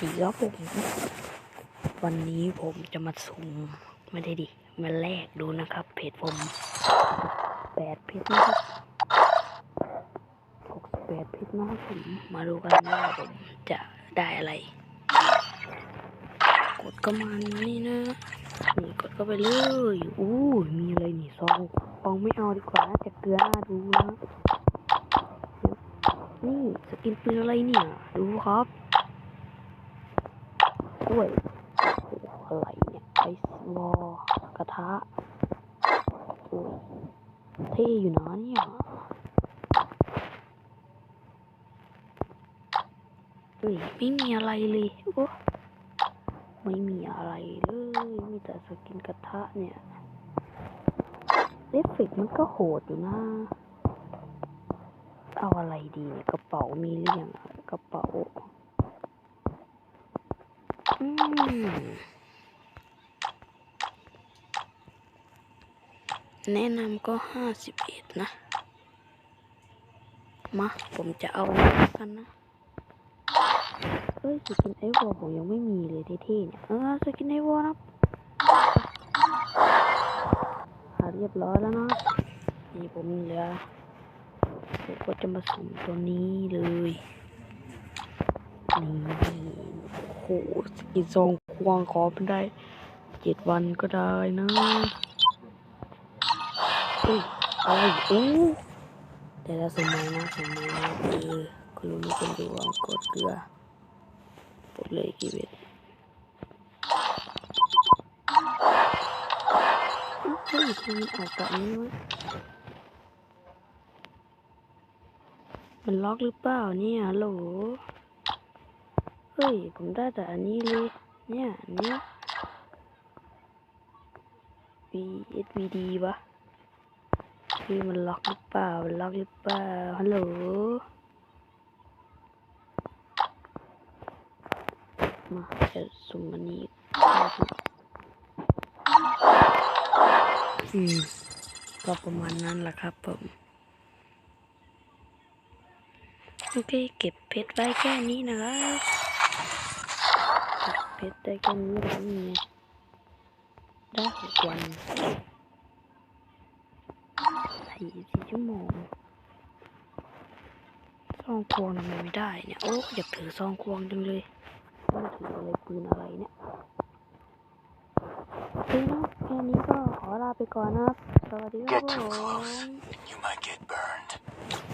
ดีครับผมวันนี้ผมจะมาสุ่มไม่ได้ดิมาแลกดูนะครับ เพจผมแปดเพจนะครับหกสิบแปดเพจนะครับผมมาดูกันว่าผมจะได้อะไร กดก็มานี่นะนี่กดก็ไปเลยอู้มีอะไรนี่ซองซองไม่เอาดีกว่าน่าจะเกลือหน้าดูนะนี่สกินปืนอะไรเนี่ยดูครับ กล้วยโอ้โหอะไรเนี่ยไอซ์วอลกระทะโอ้ยเท่อยู่นะเนี่ยเฮ้ยไม่มีอะไรเลยโอ้ไม่มีอะไรเลย มีแต่สกินกระทะเนี่ยเอฟเฟกมันก็โหดอยู่นะ เอาอะไรดีเนี่ยกระเป๋ามีหรืองอะกระเป๋า แนะนำก็ห้าสิบเอ็ดนะ มา ผมจะเอาแล้วกันนะ เอ้ยสกินไอวอผมยังไม่มีเลยเท่ๆเนี่ย เออสกินไอวอนะหาเรียบร้อยแล้วนะนี่ผมเหลือผมก็จะมาสุ่มตัวนี้เลย นี่ หสกินซองควงขอเป็นได้เจ็ดวันก็ได้นะเอ้ยอะไรโอ้แต่ละสมัยนะสมัยนะเออคุณรู้นี่คนดูว่ากดเกลือกดเลยกี่เบ็ดเฮ้ยทำไมมันออกแบบนี้วะมันล็อกหรือเปล่าเนี่ยฮัลโหล เฮ้ย ผมได้แต่อันนี้เลย เนี่ย อันนี้ VSVD วะคือมันล็อกหรือเปล่า มันล็อกหรือเปล่า ฮัลโหล มาจะสุ่มอันนี้อืมก็ประมาณนั้นแหละครับผม โอเค เก็บเพชรไว้แค่นี้นะครับ เพชรได้แค่นี้แล้วนี่ได้หกวันสี่สี่ชั่วโมงซองควงทำไมไม่ได้เนี่ย โอ้อยากถือซองควงจังเลยว่าถืออะไรปืนอะไรเนี่ยโอเคนะแค่นี้ก็ขอลาไปก่อนนะครับสวัสดีครับผม